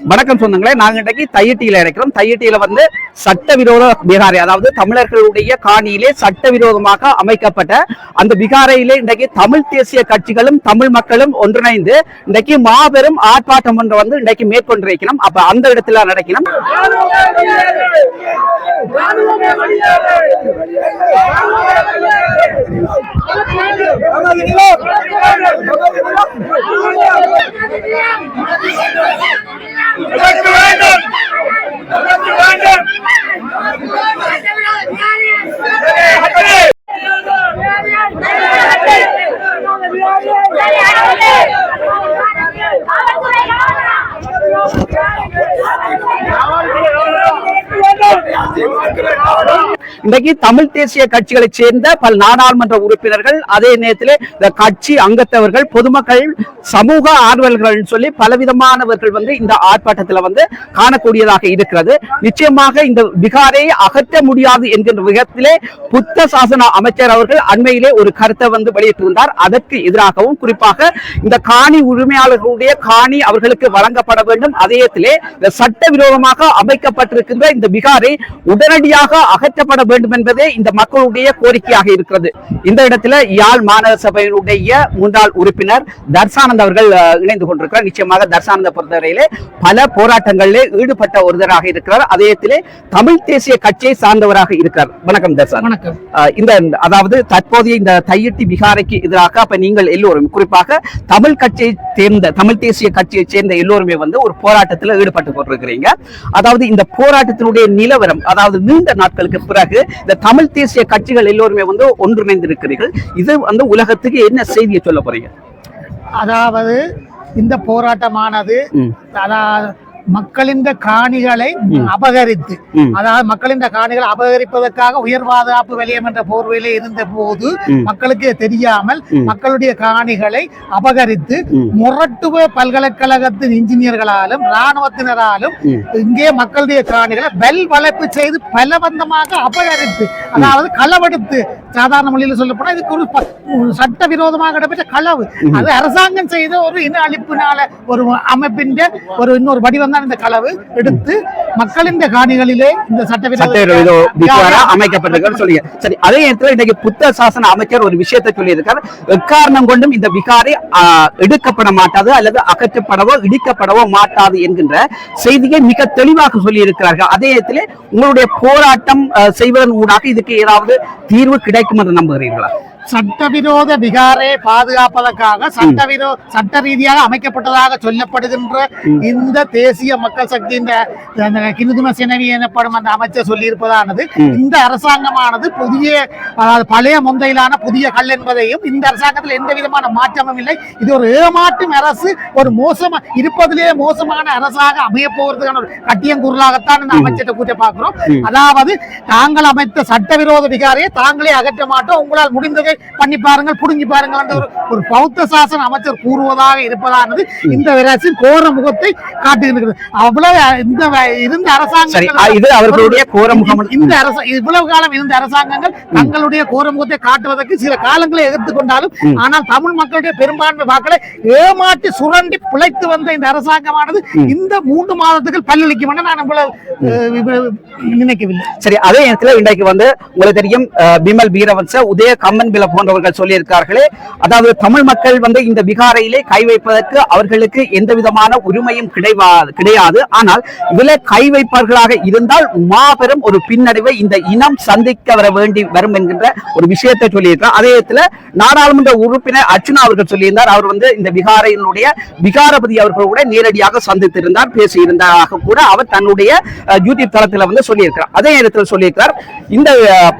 வணக்கம் சொந்தங்களே நாங்க இன்றைக்கு தையட்டியில இருக்கிறோம் தையட்டியில வந்து சட்டவிரோத பிகாரை அதாவது தமிழர்களுடைய காணியிலே சட்டவிரோதமாக அமைக்கப்பட்ட அந்த பிகாரையிலே இன்றைக்கு தமிழ் தேசிய கட்சிகளும் தமிழ் மக்களும் ஒன்றிணைந்து இன்றைக்கு மாபெரும் ஆர்ப்பாட்டம் ஒன்று வந்து இன்றைக்கு மேற்கொண்டிருக்கணும் அப்ப அந்த இடத்துல நடக்கணும் Yeah. வேண்டும் நமக்கு வேண்டும் இன்றைக்கு தமிழ் தேசிய கட்சிகளைச் சேர்ந்த பல நாடாளுமன்ற உறுப்பினர்கள் அதே நேரத்தில் இந்த கட்சி அங்கத்தவர்கள் பொதுமக்கள் சமூக ஆர்வலர்கள் சொல்லி பலவிதமானவர்கள் வந்து இந்த ஆர்ப்பாட்டத்தில் வந்து காணக்கூடியதாக இருக்கிறது. நிச்சயமாக இந்த பிகாரை அகற்ற முடியாது என்கின்ற விதத்திலே புத்த சாசன அமைச்சர் அவர்கள் அண்மையிலே ஒரு கருத்தை வந்து வெளியிட்டிருந்தார். அதற்கு எதிராகவும் குறிப்பாக இந்த காணி உரிமையாளர்களுடைய காணி அவர்களுக்கு வழங்கப்பட வேண்டும். அதே நேரத்திலே இந்த சட்டவிரோதமாக அமைக்கப்பட்டிருக்கின்ற இந்த பிகாரை உடனடியாக அகற்றப்பட வேண்டும் என்பதே இந்த மக்களுடைய கோரிக்கையாக இருக்கிறது. இந்த இடத்துல யாழ் மாநகர சபையினுடைய முன்னாள் உறுப்பினர் தர்சானந்த் அவர்கள் இணைந்து கொண்டிருக்கிறார். நிச்சயமாக தர்சானந்த பொறுத்தவரையிலே பல போராட்டங்களிலே ஈடுபட்ட ஒருவராக இருக்கிறார். அதே தமிழ் தேசிய கட்சியை சார்ந்தவராக இருக்கிறார். வணக்கம் தர்சான் வணக்கம். இந்த அதாவது தற்போதைய இந்த தையிட்டி பிகாரைக்கு எதிராக அப்ப நீங்கள் எல்லோரும் குறிப்பாக தமிழ் கட்சியை சேர்ந்த தமிழ் தேசிய கட்சியை சேர்ந்த எல்லோருமே வந்து ஒரு போராட்டத்தில் ஈடுபட்டு கொண்டிருக்கிறீங்க. அதாவது இந்த போராட்டத்தினுடைய நிலவரம் அதாவது நீண்ட நாட்களுக்கு பிறகு இந்த தமிழ் தேசிய கட்சிகள் எல்லோருமே வந்து ஒன்றிணைந்திருக்கிறீர்கள். இது வந்து உலகத்துக்கு என்ன செய்தியை சொல்ல போறீங்க? அதாவது இந்த போராட்டமானது மக்களின் காணிகளை அபகரித்து. அதாவது மக்களின் காணிகளை அபகரிப்பதற்காக உயர் பாதுகாப்பு வலயம் என்ற போர்வையில இருந்த போது. மக்களுக்கு தெரியாமல். மக்களுடைய காணிகளை அபகரித்து. முரட்டுவ பல்கலைக்கழகத்தின் இன்ஜினியர்களாலும் இராணுவத்தினராலும் ம். இங்கே மக்களுடைய காணிகளை பெல் வளைப்பு செய்து பலவந்தமாக அபகரித்து அதாவது களவெடுத்து சாதாரண மொழியில் சொல்லப்போனா இதுக்கு ஒரு ஒரு சட்டவிரோதமாக நடைபெற்ற களவு. அது அரசாங்கம் செய்த ஒரு இன அழிப்பினால ஒரு அமைப்பின் ஒரு இன்னொரு வடிவம் தான் இந்த களவு. எடுத்து மக்களின் காணிகளிலே இந்த சட்டவிரோத அமைக்கப்பட்டிருக்கிறது சொல்லுங்க. சரி அதே நேரத்தில் இன்னைக்கு புத்த சாசன அமைச்சர் ஒரு விஷயத்தை சொல்லியிருக்கார். எக்காரணம் கொண்டும் இந்த பிகாரை ஆ, எடுக்கப்பட மாட்டாது அல்லது அகற்றப்படவோ இடிக்கப்படவோ மாட்டாது என்கின்ற செய்தியை மிக தெளிவாக சொல்லியிருக்கிறார்கள். அதே நேரத்தில் உங்களுடைய போராட்டம் செய்வதன் ஊடாக இதுக்கு ஏதாவது தீர்வு கிடைக்கும் என்று நம்புகிறீர்களா சட்டவிரோத விகாரை பாதுகாப்பதற்காக சட்டவிரோ சட்ட ரீதியாக அமைக்கப்பட்டதாக சொல்லப்படுகின்ற இந்த தேசிய மக்கள் சக்தி இந்த கிந்தும சினவி எனப்படும் அந்த அமைச்சர் சொல்லியிருப்பதானது. இந்த அரசாங்கமானது புதிய அதாவது பழைய முந்தையிலான புதிய கல் என்பதையும் இந்த அரசாங்கத்தில் எந்த விதமான மாற்றமும் இல்லை. இது ஒரு ஏமாற்றும் அரசு ஒரு மோசமா இருப்பதிலேயே மோசமான அரசாக அமைய போவதற்கான ஒரு கட்டியங்குரலாகத்தான் இந்த அமைச்சரை கூட்ட பார்க்கிறோம். அதாவது தாங்கள் அமைத்த சட்டவிரோத விகாரையை தாங்களே அகற்ற மாட்டோம். உங்களால் முடிந்ததை பண்ணி பாருங்கள் புடுங்கி பாருங்கள் என்ற ஒரு ஒரு பௌத்த சாசன அமைச்சர் கூறுவதாக இருப்பதானது இந்த அரசின் கோர முகத்தை காட்டுகிறது அவ்வளவு இந்த இருந்த அரசாங்கம் இது அவர்களுடைய இந்த அரசு இவ்வளவு காலம் இருந்த அரசாங்கங்கள் தங்களுடைய கோரமுகத்தை காட்டுவதற்கு சில காலங்களை எதிர்த்து கொண்டாலும் ஆனால் தமிழ் மக்களுடைய பெரும்பான்மை வாக்களை ஏமாற்றி சுரண்டி பிழைத்து வந்த இந்த அரசாங்கமானது இந்த மூன்று மாதத்துக்கு பல்லளிக்கும் என நான் நினைக்கவில்லை. சரி அதே நேரத்தில் இன்றைக்கு வந்து உங்களுக்கு தெரியும் பிமல் வீரவன்ச உதய கம்மன் சிங்கள போன்றவர்கள் சொல்லியிருக்கார்களே அதாவது தமிழ் மக்கள் வந்து இந்த விகாரையிலே கை வைப்பதற்கு அவர்களுக்கு எந்த விதமான உரிமையும் கிடையாது கிடையாது. ஆனால் இதில் கை வைப்பார்களாக இருந்தால் மாபெரும் ஒரு பின்னடைவை இந்த இனம் சந்திக்க வர வேண்டி வரும் என்கின்ற ஒரு விஷயத்தை சொல்லியிருக்கிறார். அதே இடத்துல நாடாளுமன்ற உறுப்பினர் அர்ச்சுனா அவர்கள் சொல்லியிருந்தார். அவர் வந்து இந்த விகாரையினுடைய விகாரபதி அவர்கள் கூட நேரடியாக சந்தித்திருந்தார் பேசியிருந்ததாக கூட அவர் தன்னுடைய யூடியூப் தளத்தில் வந்து சொல்லியிருக்கிறார். அதே நேரத்தில் சொல்லியிருக்கிறார் இந்த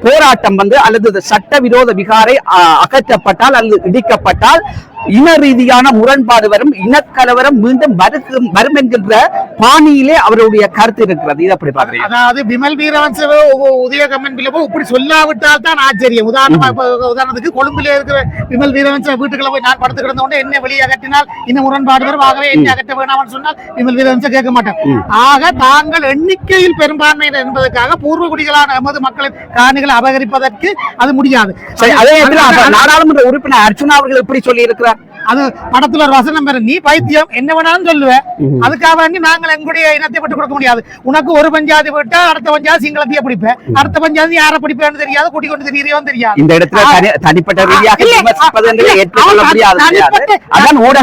போராட்டம் வந்து அல்லது இந்த சட்டவிரோத விகாரை அஹ், அகற்றப்பட்டால் அல்லது இடிக்கப்பட்டால் இன ரீதியான முரண்பாடு வரும். இனக்கலவரம் மீண்டும் வருகும் வரும் என்கின்ற பாணியிலே அவருடைய கருத்து இருக்கிறது. இது அப்படி பாக்குறீங்க அதாவது விமல் வீரவன்சவோ உதய கம்மன் பிள்ளவோ இப்படி சொல்லாவிட்டால் தான் ஆச்சரியம். உதாரணமா உதாரணத்துக்கு கொழும்புல இருக்கிற விமல் வீரவன்ச வீட்டுக்குள்ள போய் நான் படுத்து கிடந்த உடனே என்ன வெளியே அகற்றினால் இன்னும் முரண்பாடு வரும்? ஆகவே என்ன அகற்ற வேணாம்னு சொன்னால் விமல் வீரவன்ச கேட்க மாட்டேன் ஆக தாங்கள் எண்ணிக்கையில் பெரும்பான்மையினர் என்பதற்காக பூர்வ குடிகளான எமது மக்களின் காணிகளை அபகரிப்பதற்கு அது முடியாது. அதே அது- நாடாளுமன்ற உறுப்பினர் அர்ச்சுனா அவர்கள் எப்படி சொல்லி இருக்கிறார் அது படத்துல ஒரு வசனம் பெற நீ பைத்தியம். என்ன வேணாலும் சொல்லுவேன் அதுக்காக வேண்டி நாங்கள் எங்களுடைய இனத்தை விட்டு கொடுக்க முடியாது. உனக்கு ஒரு பஞ்சாயத்து விட்டா அடுத்த பஞ்சாயத்து சிங்களத்தையே பிடிப்பேன் அடுத்த பஞ்சாயத்து யாரை பிடிப்பேன்னு தெரியாது கூட்டி கொண்டு தெரியவும் தெரியாது. இந்த இடத்துல தனி- தனிப்பட்ட ரீதியாக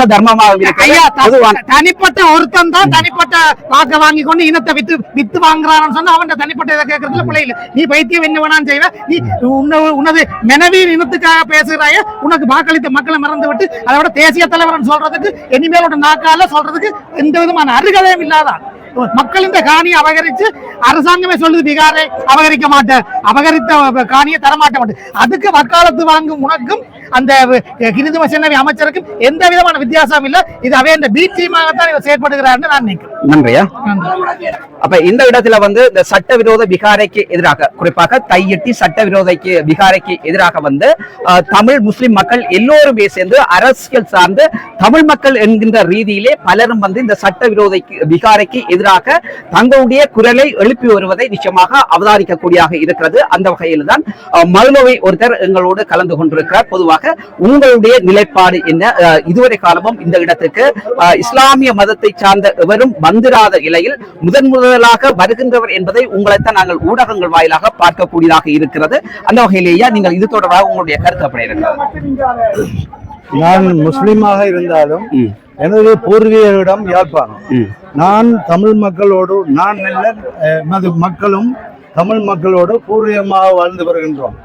தர்மமாக தனிப்பட்ட ஒருத்தன் தான் தனிப்பட்ட வாக்க வாங்கி கொண்டு இனத்தை வித்து வித்து வாங்குறான்னு சொன்னா அவன் தனிப்பட்ட இதை கேட்கறதுல பிள்ளை இல்ல. நீ பைத்தியம் என்ன வேணாலும் செய்வ. நீ உன்ன- உனது மெனவியின் இனத்துக்காக பேசுகிறாய உனக்கு வாக்களித்த மக்களை மறந்து விட்டு அதை விட தேசிய தலைவர்னு சொல்றதுக்கு இனிமேல் இனிமேலோட நாக்கால சொல்றதுக்கு எந்த விதமான அருகதையும் இல்லாதான் மக்கள் இந்த காணியை அபகரிச்சு அரசாங்கமே சொல்லுது பீகாரை அபகரிக்க மாட்டேன். அபகரித்த காணியை தரமாட்ட மாட்டேன். அதுக்கு வக்காலத்து வாங்கும் உனக்கும் அந்த கிரிதும சென்னவி அமைச்சருக்கும் எந்த விதமான வித்தியாசம் இல்ல. இது அவை இந்த பி இவர் செயற்படுகிறார்னு நான் நினைக்கிறேன். நன்றியா? அப்ப இந்த இடத்துல வந்து இந்த சட்டவிரோத விகாரைக்கு எதிராக குறிப்பாக தையிட்டி சட்டவிரோதைக்கு விகாரைக்கு எதிராக வந்து தமிழ் முஸ்லிம் மக்கள் எல்லோருமே சேர்ந்து அரசியல் சார்ந்து தமிழ் மக்கள் என்கின்ற ரீதியிலே பலரும் வந்து இந்த சட்டவிரோதைக்கு விகாரைக்கு எதிராக தங்களுடைய குரலை எழுப்பி வருவதை நிச்சயமாக அவதானிக்கக்கூடியதாக இருக்கிறது. அந்த வகையில் தான் மதுலவை ஒருத்தர் எங்களோடு கலந்து கொண்டிருக்கிறார். பொதுவாக உங்களுடைய நிலைப்பாடு என்ன? இதுவரை காலமும் இந்த இடத்துக்கு இஸ்லாமிய மதத்தை சார்ந்த எவரும் வந்திராத நிலையில் முதன் முதலாக வருகின்றவர் என்பதை உங்களைத்தான் நாங்கள் ஊடகங்கள் வாயிலாக பார்க்கக்கூடியதாக இருக்கிறது அந்த வகையிலேயே நீங்கள் இது தொடர்பாக உங்களுடைய கருத்து அப்படி இருக்கிறது நான் முஸ்லிமாக இருந்தாலும். எனது பூர்வீகரிடம் யாழ்ப்பாணம். நான் தமிழ் மக்களோடு நான் எமது மக்களும் தமிழ் மக்களோடு பூர்வீகமாக வாழ்ந்து வருகின்றோம்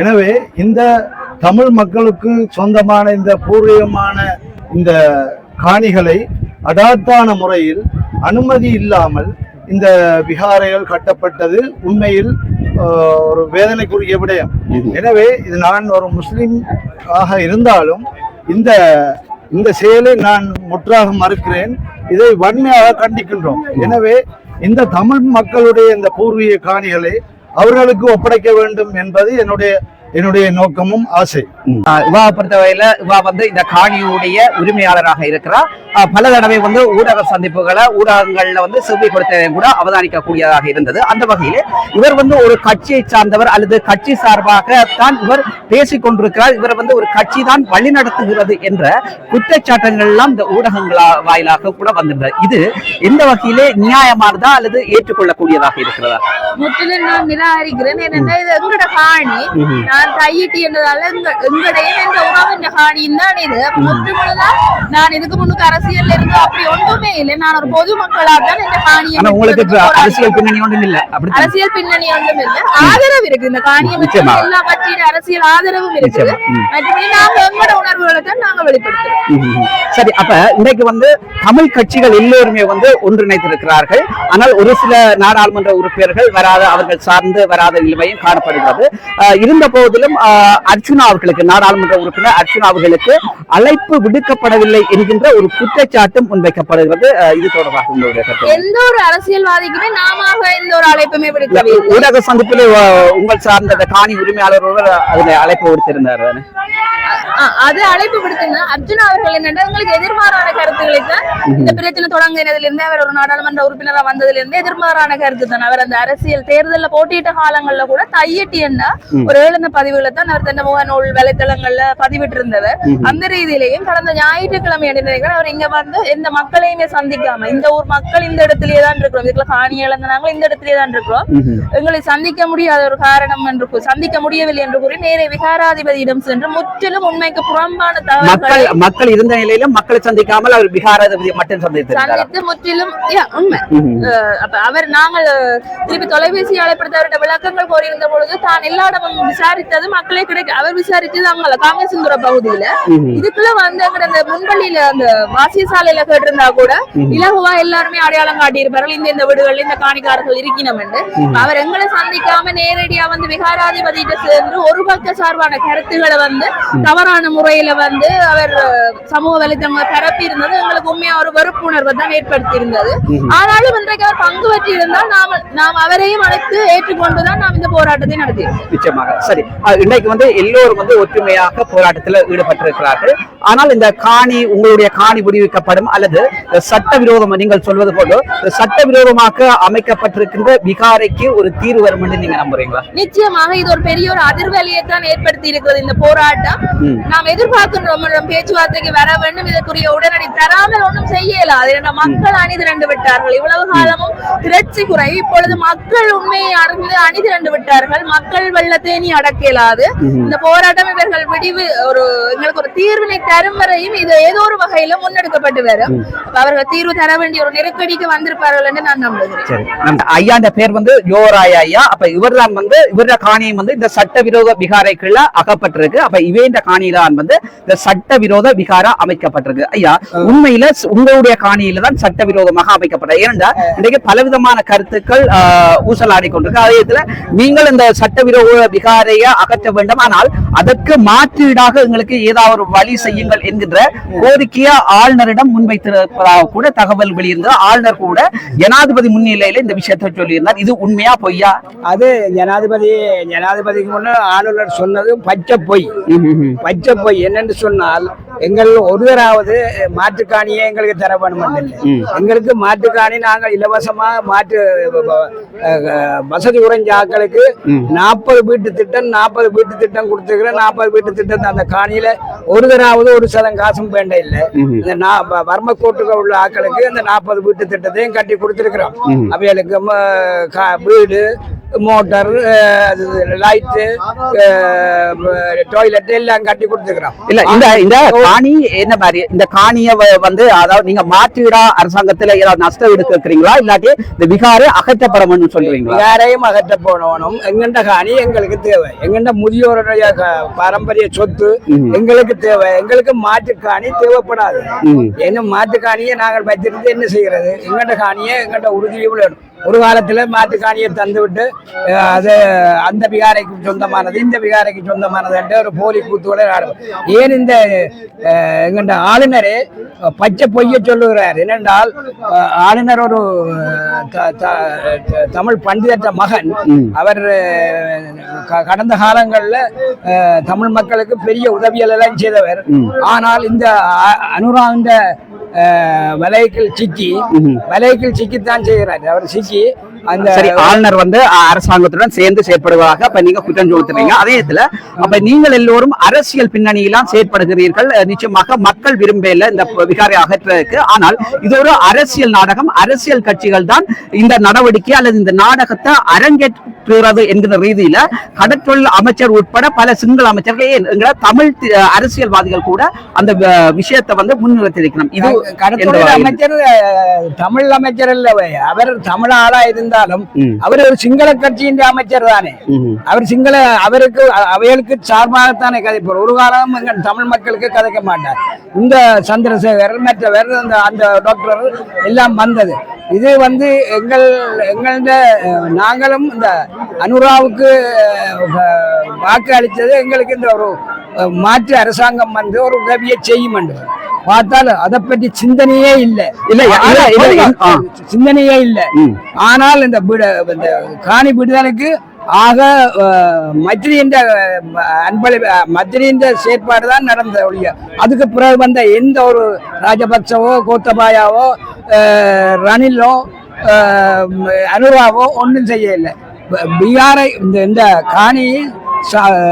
எனவே இந்த தமிழ் மக்களுக்கு சொந்தமான இந்த பூர்வீகமான இந்த காணிகளை அடாத்தான முறையில் அனுமதி இல்லாமல் இந்த விகாரைகள் கட்டப்பட்டது உண்மையில் ஒரு வேதனைக்குரிய விடயம். எனவே இது நான் ஒரு முஸ்லிம் ஆக இருந்தாலும் இந்த இந்த செயலை நான் முற்றாக மறுக்கிறேன். இதை வன்மையாக கண்டிக்கின்றோம். எனவே இந்த தமிழ் மக்களுடைய இந்த பூர்வீக காணிகளை அவர்களுக்கு ஒப்படைக்க வேண்டும் என்பது என்னுடைய என்னுடைய நோக்கமும் ஆசை. இவா பொறுத்தவரையில இவா வந்து இந்த காணியுடைய உரிமையாளராக இருக்கிறார். ஆஹ் பல தடவை வந்து ஊடக சந்திப்புகளை ஊடகங்கள்ல வந்து செவ்வி கொடுத்ததையும் கூட அவதானிக்க கூடியதாக இருந்தது. அந்த வகையில் இவர் வந்து ஒரு கட்சியை சார்ந்தவர் அல்லது கட்சி சார்பாக தான் இவர் பேசிக் கொண்டிருக்கிறார். இவர் வந்து ஒரு கட்சி தான் வழி நடத்துகிறது என்ற குற்றச்சாட்டுகள் எல்லாம் இந்த ஊடகங்களா வாயிலாக கூட வந்திருந்தது. இது எந்த வகையிலே நியாயமானதா அல்லது ஏற்றுக்கொள்ளக்கூடியதாக இருக்கிறதா? முற்றிலும் நான் நிராகரிக்கிறேன். ஏனென்றா இது எங்கட காணி. நான் தையிட்டு என்றதால எங்க- எங்கடையும் எந்த உறவின் காணியும் தான் இது? முற்று முழுதா நான் இதுக்கு முன்னுக்கு அரசியல்ல இருந்து அப்படி ஒன்றுமே இல்லை. நான் ஒரு பொதுமக்களா தான் இந்த காணியை ஆனா உங்களுக்கு அரசியல் பின்னணி ஒன்றும் இல்ல. அரசியல் பின்னணி ஒன்றும் இல்ல. ஆதரவு இருக்கு. இந்த காணியை பற்றி நிச்சயமா. எல்லா கட்சியின் அரசியல் ஆதரவும். ம். மற்றபடி நாங்க எங்களோட உணர்வுகளை தான் நாங்க வெளிப்படுத்துறோம். சரி அப்ப இன்றைக்கு வந்து தமிழ் கட்சிகள் எல்லோருமே வந்து ஒன்றிணைத்திருக்கிறார்கள். ஆனால் ஒரு சில நாடாளுமன்ற உறுப்பினர்கள் வராத அவர்கள் சார்ந்து வராத நிலைமையும் காணப்படுகிறது. இருந்த போதிலும் அர்ச்சுனா அவர்களுக்கு நாடாளுமன்ற உறுப்பினர் அர்ச்சுனா அவர்களுக்கு அழைப்பு விடுக்கப்படவில்லை என்கின்ற ஒரு குற்றச்சாட்டும் முன்வைக்கப்படுகிறது. இது தொடர்பாக உங்களுடைய எந்த ஒரு அரசியல்வாதிக்குமே நாம எந்த ஒரு அழைப்புமே. ஊடக சந்திப்பிலே உங்கள் சார்ந்த காணி உரிமையாளர் ஒருவர் அதுல அழைப்பு விடுத்திருந்தார் அது அழைப்பு விடுத்துங்க அர்ஜுனா அவர்கள் என்னன்னா எதிர்மாறான கருத்துக்களை தான் இந்த பிரச்சனை தொடங்கினதுல இருந்தே அவர் ஒரு நாடாளுமன்ற உறுப்பினரா வந்ததுல இருந்து எதிர்மாறான கருத்து தான். அவர் அந்த அரசியல் தேர்தல்ல போட்டியிட்ட காலங்கள்ல கூட தையட்டி என்ன ஒரு எழுந்த பதிவுகளை தான் அவர் தன் முகநூல் வலைத்தளங்கள்ல பதிவிட்டு இருந்தவர் அந்த ரீதியிலையும் கடந்த ஞாயிற்றுக்கிழமை நினைக்கிறேன் அவர் இங்க வந்து எந்த மக்களையுமே சந்திக்காம இந்த ஊர் மக்கள் இந்த இடத்திலேயே தான் இருக்கிறோம். இதுக்குள்ள காணி இழந்தனாங்க இந்த இடத்திலேயே தான் இருக்கிறோம். எங்களை சந்திக்க முடியாத ஒரு காரணம் என்று சந்திக்க முடியவில்லை என்று கூறி நேரே விகாராதிபதியிடம் சென்று முற்றிலும் உண்மைக்கு புறம்பான மக்கள் மக்கள் இருந்த நிலையிலும் மக்களை சந்திக்காமல் அவர் பிகாராதிபதியை மட்டும் சந்தித்து முற்றிலும் உண்மை. அப்ப அவர் நாங்கள் திருப்பி தொலைபேசி அழைப்படுத்த அவர்கிட்ட விளக்கங்கள் கோரியிருந்த பொழுது தான் எல்லா இடமும் விசாரித்தது மக்களே கிடைக்க அவர் விசாரிச்சது அங்க காங்கேசந்துர பகுதியில. இதுக்குள்ள வந்து அங்க அந்த முன்பள்ளியில அந்த வாசிய சாலையில கேட்டிருந்தா கூட இலகுவா எல்லாருமே அடையாளம் காட்டியிருப்பார்கள். இந்த இந்த வீடுகள்ல இந்த காணிக்காரர்கள் இருக்கணும் அவர் எங்களை சந்திக்காம நேரடியா வந்து விகாராதிபதியிட்ட சேர்ந்து ஒரு பக்க சார்பான கருத்துக்களை வந்து தவறான முறையில வந்து அவர் சமூக வலைத்தளங்க பரப்பி இருந்தது எங்களுக்கு உண்மையா ஒரு வெறுப்புணர்வை தான் ஏற்படுத்தி இருந்தது ஆனாலும் இன்றைக்கு அவர் பங்கு பற்றி இருந்தால் நாம் நாம் அவரையும் அழைத்து ஏற்றுக்கொண்டுதான் நாம் இந்த போராட்டத்தை நடத்தியிருக்கோம். நிச்சயமாக. சரி. இன்றைக்கு வந்து எல்லோரும் வந்து ஒற்றுமையாக போராட்டத்தில் ஈடுபட்டிருக்கிறார்கள். ஆனால் இந்த காணி உங்களுடைய காணி விடுவிக்கப்படும் அல்லது சட்டவிரோதம் நீங்கள் சொல்வது போல சட்டவிரோதமாக அமைக்கப்பட்டிருக்கின்ற விகாரைக்கு ஒரு தீர்வு வரும் என்று நீங்க நம்புறீங்களா? நிச்சயமாக இது ஒரு பெரிய ஒரு அதிர்வலியை தான் ஏற்படுத்தி இருக்கிறது இந்த போராட்டம். நாம் எதிர்பார்க்கின்றோம் பேச்சுவார்த்தைக்கு வர வேண்டும். இதற்குரிய உடனடி தராமல் ஒன்றும் செய்ய இயலாது. ஏன்னா மக்கள் அணிதிரண்டு விட்டார்கள். இவ்வளவு காலமும் திரட்சி குறைவு இப்பொழுது மக்கள் உண்மையை அறிந்து அணிதிரண்டு விட்டார்கள். மக்கள் வெள்ளத்தை இனி அடக்க இயலாது இந்த போராட்டம் இவர்கள் விடிவு ஒரு எங்களுக்கு ஒரு தீர்வினை தரும் வரையும் இது ஏதோ ஒரு வகையில முன்னெடுக்கப்பட்டு வரும். அப்ப அவர்கள் தீர்வு தர வேண்டிய ஒரு நெருக்கடிக்கு வந்திருப்பார்கள் என்று நான் நம்புகிறேன். சரி. நம்ம ஐயாண்ட பேர் வந்து யோராய ஐயா. அப்ப இவர்தான் வந்து இவர காணியம் வந்து இந்த சட்டவிரோத விகாரைக்குள்ள அகப்பட்டிருக்கு. அப்ப இவேண்ட காணியிலான் வந்து இந்த சட்டவிரோத விகாரா அமைக்கப்பட்டிருக்கு. ஐயா உண்மையில உங்களுடைய காணியில தான் சட்டவிரோதமாக அமைக்கப்பட்டது. ஏனென்றா இன்றைக்கு பலவிதமான கருத்துக்கள் ஆஹ், ஊசலாடி கொண்டிருக்கு அதே இதுல நீங்கள் இந்த சட்டவிரோத விகாரைய அகற்ற வேண்டும் ஆனால் அதற்கு மாற்றீடாக எங்களுக்கு ஏதாவது ஒரு வழி செய்யுங்கள் என்கின்ற கோரிக்கையை ஆளுநரிடம் முன்வைத்திருப்பதாக கூட தகவல் வெளியிருந்தது. ஆளுநர் கூட ஜனாதிபதி முன்னிலையில இந்த விஷயத்தை சொல்லியிருந்தார். இது உண்மையா பொய்யா? அது ஜனாதிபதி ஜனாதிபதிக்கு முன்ன ஆளுநர் சொன்னது பச்சை பொய். பச்சை பொய் என்னன்னு சொன்னால் எங்கள் ஒருவராவது மாட்டுக்காணியே எங்களுக்கு தர வேணும் எங்களுக்கு மாட்டுக்காணி நாங்கள் இலவசமாக அஹ், வசதி குறைஞ்ச ஆட்களுக்கு நாற்பது வீட்டு திட்டம் நாற்பது வீட்டு திட்டம் கொடுத்துருக்கிறேன். நாற்பது வீட்டு திட்டத்தை அந்த காணியில ஒரு தராவது ஒரு சதம் காசும் வேண்ட இல்லை இந்த நா- வ- வர்ம கோட்டுகள் உள்ள ஆட்களுக்கு இந்த நாற்பது வீட்டு திட்டத்தையும் கட்டி கொடுத்துருக்கிறோம். அவைகளுக்கு வீடு மோட்டார் லைட்டு டாய்லெட் எல்லாம் கட்டி கொடுத்துக்கிறோம் இல்ல இந்த இந்த காணி என்ன மாதிரி? இந்த காணிய வந்து அதாவது நீங்க மாற்றீடா அரசாங்கத்துல ஏதாவது நஷ்டம் எடுக்கிறீங்களா இல்லாட்டி இந்த விகாரை அகற்றப்படணும்னு சொல்றீங்களா? யாரையும் அகற்ற போனவனும் எங்கண்ட காணி எங்களுக்கு தேவை. எங்கண்ட முதியோருடைய பாரம்பரிய சொத்து எங்களுக்கு தேவை. எங்களுக்கு மாட்டு காணி தேவைப்படாது. என்ன மாட்டு காணியை நாங்கள் வச்சிருந்து என்ன செய்யறது? எங்கண்ட காணியை எங்கண்ட உறுதியும் வேணும். ஒரு காலத்துல மாட்டு காணியை தந்து விட்டு அஹ், அது அந்த விகாரைக்கு சொந்தமானது இந்த விகாரைக்கு சொந்தமானது என்று ஒரு போலி கூத்துவோட ஆடுவோம் ஏன் இந்த எங்கண்ட ஆளுநரே பச்சை பொய்ய சொல்லுகிறார். என்னென்றால் ஆளுநர் ஒரு தமிழ் பண்டிதற்ற மகன். அவர் கடந்த காலங்கள்ல தமிழ் மக்களுக்கு பெரிய உதவிகள் எல்லாம் செய்தவர் ஆனால் இந்த அனுராந்த வலைக்கில் சிக்கி. வலைக்கில் சிக்கித்தான் செய்கிறார். அவர் சிக்கி. சரி ஆளுநர் வந்து அரசாங்கத்துடன் சேர்ந்து செயற்படுவதாக அப்ப நீங்க குற்றம் சொல்லுறீங்க அதே இதுல அப்ப நீங்கள் எல்லோரும் அரசியல் பின்னணியெல்லாம் செயற்படுகிறீர்கள். நிச்சயமாக மக்கள் விரும்பல இந்த விகாரை அகற்றுறதுக்கு ஆனால் இது ஒரு அரசியல் நாடகம். அரசியல் கட்சிகள் தான் இந்த நடவடிக்கை அல்லது இந்த நாடகத்தை அரங்கேற்றுகிறது என்கிற ரீதியில கடற்றொழில் அமைச்சர் உட்பட பல சிங்கள அமைச்சர்கள் என்கிற தமிழ் தி- அரசியல் கூட அந்த விஷயத்தை வந்து முன்னிறுத்திருக்கணும் இது வகையில்? அமைச்சர் தமிழ் அமைச்சர் அல்ல அவர் தமிழ் ஆளா இருந்தாலும். அவர் ஒரு சிங்கள கட்சியின் அமைச்சர் தானே. அவர் சிங்கள அவருக்கு அவைகளுக்கு சார்பாகத்தானே கதைப்பார். ஒரு காலம் எங்கள் தமிழ் மக்களுக்கு கதைக்க மாட்டார். இந்த சந்திரசேகர் மற்றவர் அந்த அந்த டாக்டர் எல்லாம் வந்தது. இது வந்து எங்கள் எங்கள்ட நாங்களும் இந்த அனுராவுக்கு வாக்கு அளித்தது எங்களுக்கு இந்த ஒரு மாற்று அரசாங்கம் வந்து ஒரு உதவியை செய்யும் என்று. பார்த்தால் அதை பற்றி சிந்தனையே இல்லை இல்ல. சிந்தனையே இல்லை. ஆனால் இந்த இந்த காணி விடுதலைக்கு ஆக அஹ், மத்திரியின் அன்பளி மத்திரியின் செயற்பாடு தான் நடந்த ஒழிய அதுக்கு பிறகு வந்த எந்த ஒரு ராஜபக்சவோ கோத்தபாயாவோ ரணிலோ அனுராவோ ஒன்றும் செய்யலை பீகாரை இந்த இந்த காணி ச-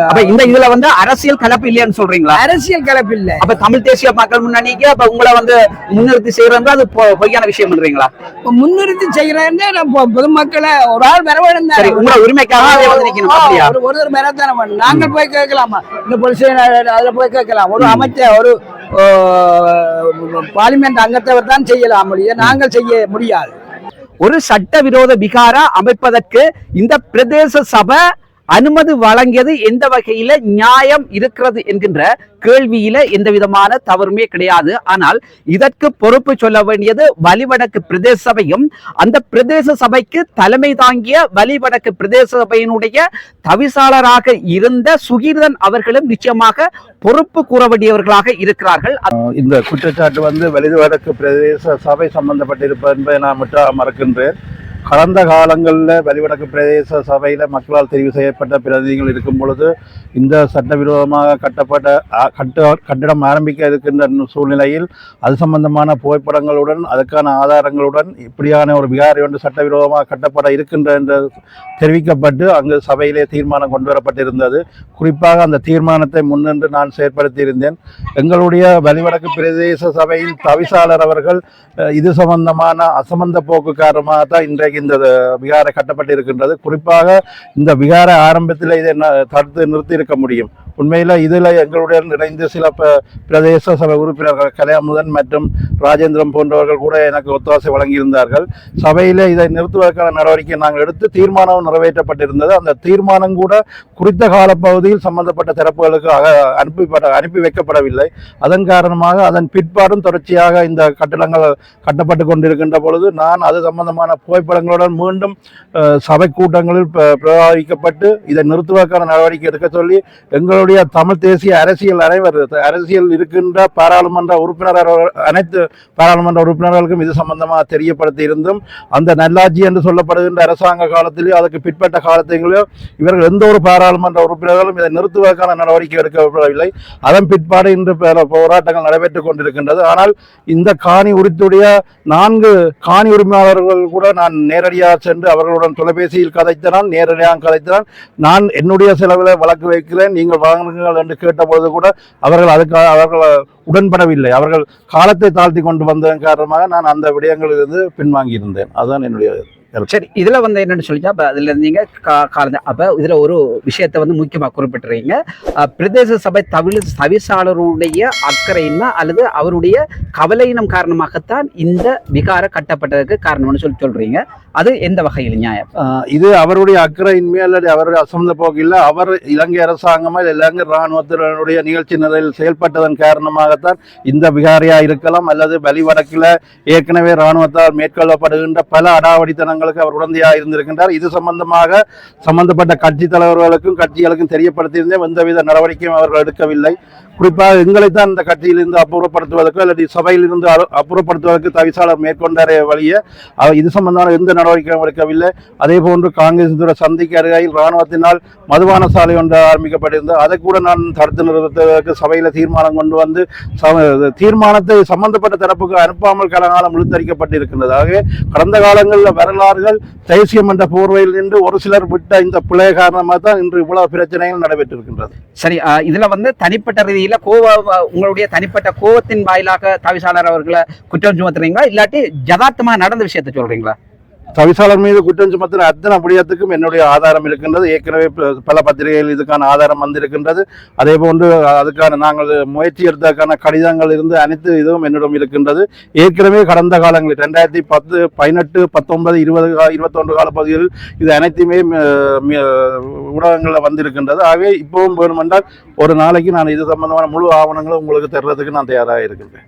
அப்ப இந்த இதுல வந்து அரசியல் கலப்பு இல்லையான்னு சொல்றீங்களா? அரசியல் கலப்பில்லை அப்ப தமிழ் தேசிய மக்கள் முன்னணிக்கு அப்ப உங்களை வந்து முன்னிறுத்தி செய்யறது அது பொய்யான விஷயம் பண்றீங்களா முன்னிறுத்தி செய்யறேன்னு நம்ம பொதுமக்களை ஒரு ஆள் வர வேண்டும் சரி உங்களோட உரிமைக்காக வந்து நிக்கணும் ஒருத்தர் மேலத்தானே வேணும் நாங்கள் போய் கேட்கலாமா? இந்த போலீஸ் அதுல போய் கேட்கலாம். ஒரு அமைச்சர் ஒரு பார்லிமெண்ட் அங்கத்தவர் தான் செய்யலாம். முடியும் நாங்கள் செய்ய முடியாது. ஒரு சட்டவிரோத விகாரா அமைப்பதற்கு இந்த பிரதேச சபை அனுமதி வழங்கியது எந்த வகையில நியாயம் இருக்கிறது என்கின்ற கேள்வியில எந்த விதமான தவறுமே கிடையாது. ஆனால் இதற்கு பொறுப்பு சொல்ல வேண்டியது வலிவடக்கு பிரதேச சபையும் அந்த பிரதேச சபைக்கு தலைமை தாங்கிய வலிவடக்கு பிரதேச சபையினுடைய தவிசாளராக இருந்த சுகீர்தன் அவர்களும் நிச்சயமாக பொறுப்பு கூற வேண்டியவர்களாக இருக்கிறார்கள். இந்த குற்றச்சாட்டு வந்து வலிவடக்கு பிரதேச சபை சம்பந்தப்பட்டிருப்பது என்பதை நான் மறக்கின்றேன். கடந்த காலங்களில் வெளிவடக்கு பிரதேச சபையில் மக்களால் தெரிவு செய்யப்பட்ட பிரதிநிதிகள் இருக்கும் பொழுது இந்த சட்டவிரோதமாக கட்டப்பட்ட கட்ட கட்டிடம் ஆரம்பிக்க இருக்கின்ற சூழ்நிலையில் அது சம்பந்தமான புகைப்படங்களுடன் அதுக்கான ஆதாரங்களுடன் இப்படியான ஒரு விகாரை ஒன்று சட்டவிரோதமாக கட்டப்பட இருக்கின்ற என்று தெரிவிக்கப்பட்டு அங்கு சபையிலே தீர்மானம் கொண்டு வரப்பட்டிருந்தது. குறிப்பாக அந்த தீர்மானத்தை முன்னின்று நான் செயற்படுத்தியிருந்தேன். எங்களுடைய வலிவடக்கு பிரதேச சபையின் தவிசாளர் அவர்கள் இது சம்பந்தமான அசம்பந்த போக்கு காரணமாக தான் இன்றைக்கு இந்த விகார கட்டப்பட்டு கட்டப்பட்டிருக்கின்றது. குறிப்பாக இந்த விகார ஆரம்பத்தில் இதை தடுத்து நிறுத்தி இருக்க முடியும். உண்மையில் இதில் எங்களுடன் இணைந்து சில ப- பிரதேச சபை உறுப்பினர்கள் கலையமுதன் மற்றும் ராஜேந்திரன் போன்றவர்கள் கூட எனக்கு ஒத்தாசை வழங்கியிருந்தார்கள். சபையில் இதை நிறுத்துவதற்கான நடவடிக்கை நாங்கள் எடுத்து தீர்மானம் நிறைவேற்றப்பட்டிருந்தது. அந்த தீர்மானம் கூட குறித்த காலப்பகுதியில் சம்பந்தப்பட்ட தரப்புகளுக்கு அக- அனுப்பிப்பட அனுப்பி வைக்கப்படவில்லை. அதன் காரணமாக அதன் பிற்பாடும் தொடர்ச்சியாக இந்த கட்டடங்கள் கட்டப்பட்டு கொண்டிருக்கின்ற பொழுது நான் அது சம்பந்தமான புகைப்படங்களுடன் மீண்டும் சபை கூட்டங்களில் ப- இதை நிறுத்துவதற்கான நடவடிக்கை எடுக்க சொல்லி எங்களுடைய தமிழ் தேசிய அரசியல் அனைவர் அரசியல் இருக்கின்ற பாராளுமன்ற உறுப்பினர் அனைத்து பாராளுமன்ற உறுப்பினர்களுக்கும் இது சம்பந்தமாக தெரியப்படுத்தி இருந்தும் அந்த நல்லாட்சி என்று சொல்லப்படுகின்ற அரசாங்க காலத்திலேயோ அதற்கு பிற்பட்ட காலத்திலேயோ இவர்கள் எந்த ஒரு பாராளுமன்ற உறுப்பினர்களும் இதை நிறுத்துவதற்கான நடவடிக்கை எடுக்கப்படவில்லை. அதன் பிற்பாடு இன்று பல போராட்டங்கள் நடைபெற்றுக் கொண்டிருக்கின்றது. ஆனால் இந்த காணி உரித்துடைய நான்கு காணி உரிமையாளர்கள் கூட நான் நேரடியாக சென்று அவர்களுடன் தொலைபேசியில் கதைத்தனால் நேரடியாக கதைத்தனால் நான் என்னுடைய செலவில் வழக்கு வைக்கிறேன் நீங்கள் வழங்குங்கள் என்று கேட்டபொழுது கூட அவர்கள் அதுக்காக அவர்கள் உடன்படவில்லை. அவர்கள் காலத்தை தாழ்த்தி கொண்டு வந்ததன் காரணமாக நான் அந்த விடயங்களிலிருந்து பின்வாங்கி இருந்தேன் அதுதான் என்னுடைய சரி இதுல வந்து என்னன்னு சொல்லிச்சா அப்ப அதுல இருந்தீங்க கா- காலந்த அப்ப இதுல ஒரு விஷயத்தை வந்து முக்கியமா குறிப்பிட்டுறீங்க பிரதேச சபை தவிழ் தவிசாளருடைய அக்கறையின்மை அல்லது அவருடைய கவலையினம் காரணமாகத்தான் இந்த விகார கட்டப்பட்டதுக்கு காரணம்னு சொல்லி சொல்றீங்க. அது எந்த வகையில் நியாயம்? இது அவருடைய அக்கறையின்மை அல்லது அவருடைய அசமந்த போக்கு இல்லை அவர் இலங்கை அரசாங்கமா இல்லை இலங்கை இராணுவத்தினுடைய நிகழ்ச்சி நிலையில் செயல்பட்டதன் காரணமாகத்தான் இந்த விகாரியா இருக்கலாம் அல்லது வலிவடக்கில் ஏற்கனவே இராணுவத்தால் மேற்கொள்ளப்படுகின்ற பல தங்களுக்கு அவர் உடந்தையாக இருந்திருக்கின்றார். இது சம்பந்தமாக சம்பந்தப்பட்ட கட்சி தலைவர்களுக்கும் கட்சிகளுக்கும் தெரியப்படுத்தியிருந்தேன். எந்தவித நடவடிக்கையும் அவர்கள் எடுக்கவில்லை. குறிப்பாக எங்களைத்தான் இந்த கட்சியிலிருந்து அப்புறப்படுத்துவதற்கு அல்லது சபையிலிருந்து அப்புறப்படுத்துவதற்கு தவிசாளர் மேற்கொண்டாரே வழிய இது சம்பந்தமான எந்த நடவடிக்கையும் எடுக்கவில்லை. அதே போன்று காங்கிரஸ் சந்திக்கு அருகாயில் இராணுவத்தினால் மதுபான சாலை ஒன்று ஆரம்பிக்கப்பட்டிருந்தது. அதை கூட நான் தடுத்து நிறுத்துவதற்கு சபையில் தீர்மானம் கொண்டு வந்து சம- தீர்மானத்தை சம்பந்தப்பட்ட தரப்புக்கு அனுப்பாமல் கலகாலம் இழுத்தரிக்கப்பட்டிருக்கின்றது ஆகவே கடந்த காலங்களில் வரலாறுகள் தேசியம் என்ற போர்வையில் நின்று ஒரு சிலர் விட்ட இந்த பிழை காரணமாக தான் இன்று இவ்வளவு பிரச்சனைகள் நடைபெற்றிருக்கின்றது. சரி இதுல வந்து தனிப்பட்ட ரீதியில கோவ உங்களுடைய தனிப்பட்ட கோவத்தின் வாயிலாக தவிசாளர் அவர்களை குற்றம் சுமத்துறீங்களா? இல்லாட்டி ஜதார்த்தமாக நடந்த விஷயத்தை சொல்றீங்களா? தவிசாளர் மீது குற்றம் சுமத்தின அத்தனை அப்படியத்துக்கும் என்னுடைய ஆதாரம் இருக்கின்றது. ஏற்கனவே பல பத்திரிகைகள் இதுக்கான ஆதாரம் வந்திருக்கின்றது. அதே போன்று அதுக்கான நாங்கள் முயற்சி எடுத்ததற்கான கடிதங்கள் இருந்து அனைத்து இதுவும் என்னிடம் இருக்கின்றது. ஏற்கனவே கடந்த காலங்களில் ரெண்டாயிரத்தி பத்து பதினெட்டு பத்தொன்பது இருபது கா- இருபத்தொன்று கால பகுதிகளில் இது அனைத்துமே ஊடகங்களில் வந்திருக்கின்றது. ஆகவே இப்பவும் வேணுமென்றால் ஒரு நாளைக்கு நான் இது சம்பந்தமான முழு ஆவணங்களும் உங்களுக்கு தர்றதுக்கு நான் தயாராக இருக்கின்றேன்.